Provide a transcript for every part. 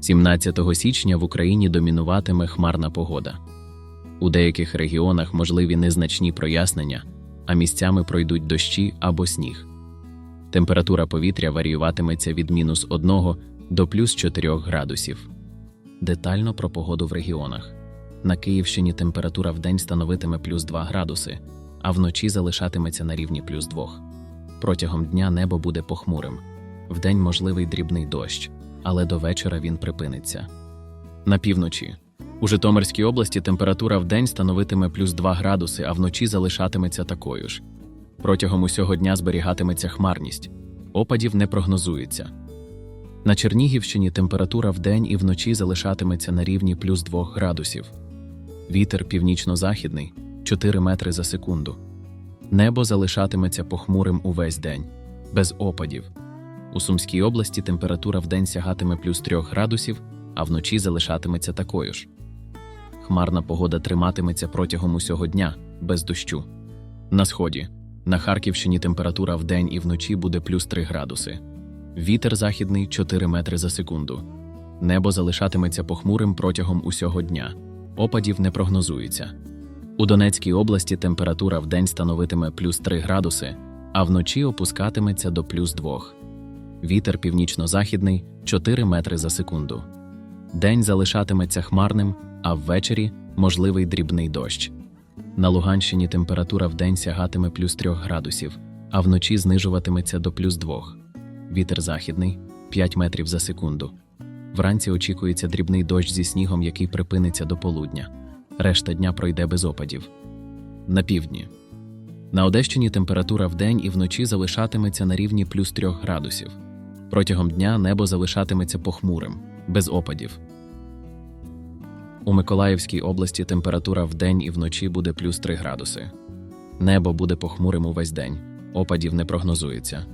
17 січня в Україні домінуватиме хмарна погода. У деяких регіонах можливі незначні прояснення, а місцями пройдуть дощі або сніг. Температура повітря варіюватиметься від мінус 1 до плюс 4 градусів. Детально про погоду в регіонах. На Київщині температура вдень становитиме плюс 2 градуси, а вночі залишатиметься на рівні плюс 2. Протягом дня небо буде похмурим. Вдень можливий дрібний дощ, але до вечора він припиниться. На півночі. У Житомирській області температура вдень становитиме плюс 2 градуси, а вночі залишатиметься такою ж. Протягом усього дня зберігатиметься хмарність. Опадів не прогнозується. На Чернігівщині температура вдень і вночі залишатиметься на рівні плюс 2 градусів. Вітер північно-західний 4 метри за секунду. Небо залишатиметься похмурим увесь день, без опадів. У Сумській області температура вдень сягатиме плюс 3 градусів, а вночі залишатиметься такою ж. Хмарна погода триматиметься протягом усього дня, без дощу. На сході. На Харківщині температура вдень і вночі буде плюс 3 градуси. Вітер західний 4 метри за секунду. Небо залишатиметься похмурим протягом усього дня. Опадів не прогнозується. У Донецькій області температура вдень становитиме плюс 3 градуси, а вночі опускатиметься до плюс 2. Вітер північно-західний 4 метри за секунду. День залишатиметься хмарним, а ввечері можливий дрібний дощ. На Луганщині температура вдень сягатиме плюс 3 градусів, а вночі знижуватиметься до плюс 2. Вітер західний 5 метрів за секунду. Вранці очікується дрібний дощ зі снігом, який припиниться до полудня. Решта дня пройде без опадів. На півдні. На Одещині температура вдень і вночі залишатиметься на рівні плюс 3 градусів. Протягом дня небо залишатиметься похмурим, без опадів. У Миколаївській області температура вдень і вночі буде плюс 3 градуси. Небо буде похмурим увесь день, опадів не прогнозується.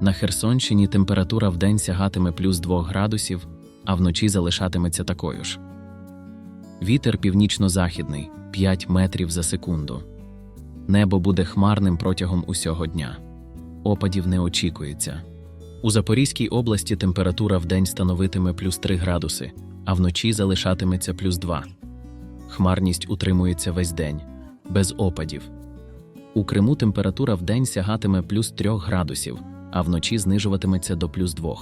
На Херсонщині температура вдень сягатиме плюс 2 градусів, а вночі залишатиметься такою ж. Вітер північно-західний 5 метрів за секунду. Небо буде хмарним протягом усього дня. Опадів не очікується. У Запорізькій області температура вдень становитиме плюс 3 градуси, а вночі залишатиметься плюс 2. Хмарність утримується весь день, без опадів. У Криму температура вдень сягатиме плюс 3 градусів, а вночі знижуватиметься до плюс 2.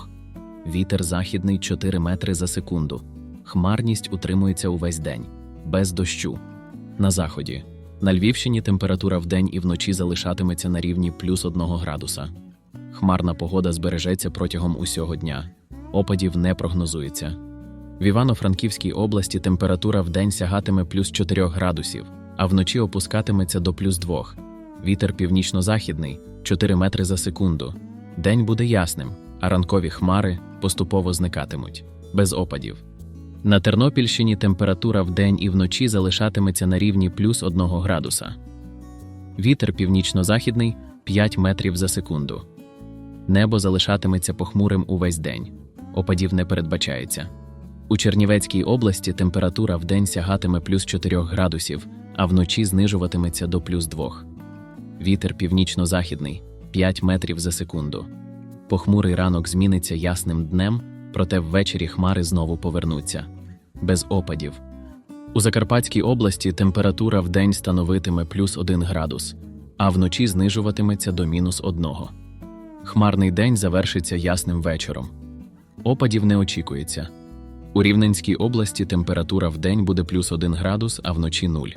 Вітер західний 4 метри за секунду. Хмарність утримується увесь день, без дощу. На заході. На Львівщині температура вдень і вночі залишатиметься на рівні плюс 1 градуса. Хмарна погода збережеться протягом усього дня. Опадів не прогнозується. В Івано-Франківській області температура вдень сягатиме плюс 4 градусів, а вночі опускатиметься до плюс 2. Вітер північно-західний 4 метри за секунду. День буде ясним, а ранкові хмари поступово зникатимуть, без опадів. На Тернопільщині температура вдень і вночі залишатиметься на рівні плюс 1 градуса. Вітер північно-західний 5 метрів за секунду. Небо залишатиметься похмурим увесь день. Опадів не передбачається. У Чернівецькій області температура вдень сягатиме плюс 4 градусів, а вночі знижуватиметься до плюс 2. Вітер північно-західний 5 метрів за секунду. Похмурий ранок зміниться ясним днем, проте ввечері хмари знову повернуться. Без опадів. У Закарпатській області температура вдень становитиме плюс 1 градус, а вночі знижуватиметься до мінус 1. Хмарний день завершиться ясним вечором. Опадів не очікується. У Рівненській області температура вдень буде плюс 1 градус, а вночі 0.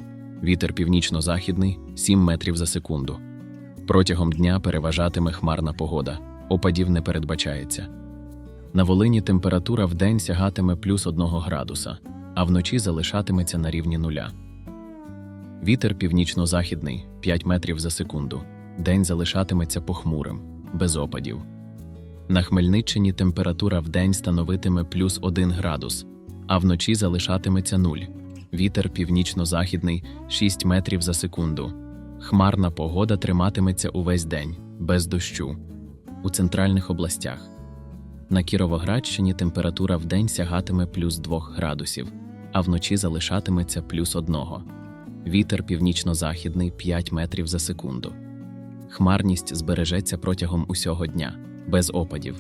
Вітер північно-західний 7 метрів за секунду. Протягом дня переважатиме хмарна погода, опадів не передбачається. На Волині температура вдень сягатиме плюс 1 градуса, а вночі залишатиметься на рівні нуля. Вітер північно-західний 5 метрів за секунду. День залишатиметься похмурим, без опадів. На Хмельниччині температура вдень становитиме плюс 1 градус, а вночі залишатиметься 0. Вітер північно-західний 6 метрів за секунду. Хмарна погода триматиметься увесь день, без дощу. У центральних областях. На Кіровоградщині температура вдень сягатиме плюс 2 градусів, а вночі залишатиметься плюс 1. Вітер північно-західний 5 метрів за секунду. Хмарність збережеться протягом усього дня, без опадів.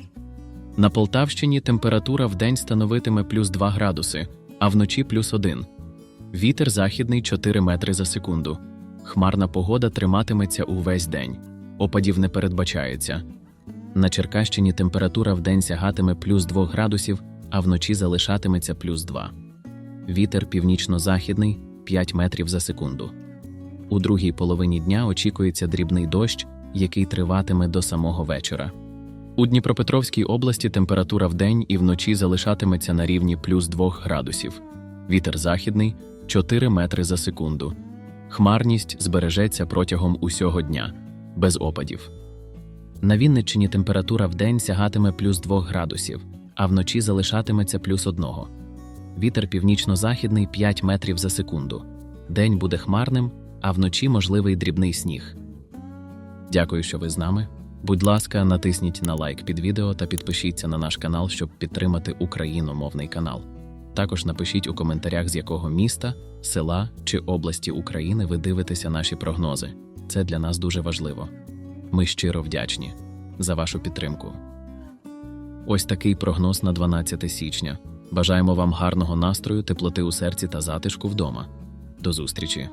На Полтавщині температура вдень становитиме плюс 2 градуси, а вночі плюс 1. Вітер західний 4 метри за секунду. Хмарна погода триматиметься увесь день. Опадів не передбачається. На Черкащині температура вдень сягатиме плюс 2 градусів, а вночі залишатиметься плюс 2. Вітер північно-західний 5 метрів за секунду. У другій половині дня очікується дрібний дощ, який триватиме до самого вечора. У Дніпропетровській області температура вдень і вночі залишатиметься на рівні плюс 2 градусів. Вітер західний 4 метри за секунду. Хмарність збережеться протягом усього дня, без опадів. На Вінниччині температура вдень сягатиме плюс 2 градусів, а вночі залишатиметься плюс 1. Вітер північно-західний 5 метрів за секунду. День буде хмарним, а вночі можливий дрібний сніг. Дякую, що ви з нами. Будь ласка, натисніть на лайк під відео та підпишіться на наш канал, щоб підтримати україномовний канал. Також напишіть у коментарях, з якого міста, села чи області України ви дивитеся наші прогнози. Це для нас дуже важливо. Ми щиро вдячні за вашу підтримку. Ось такий прогноз на 12 січня. Бажаємо вам гарного настрою, теплоти у серці та затишку вдома. До зустрічі!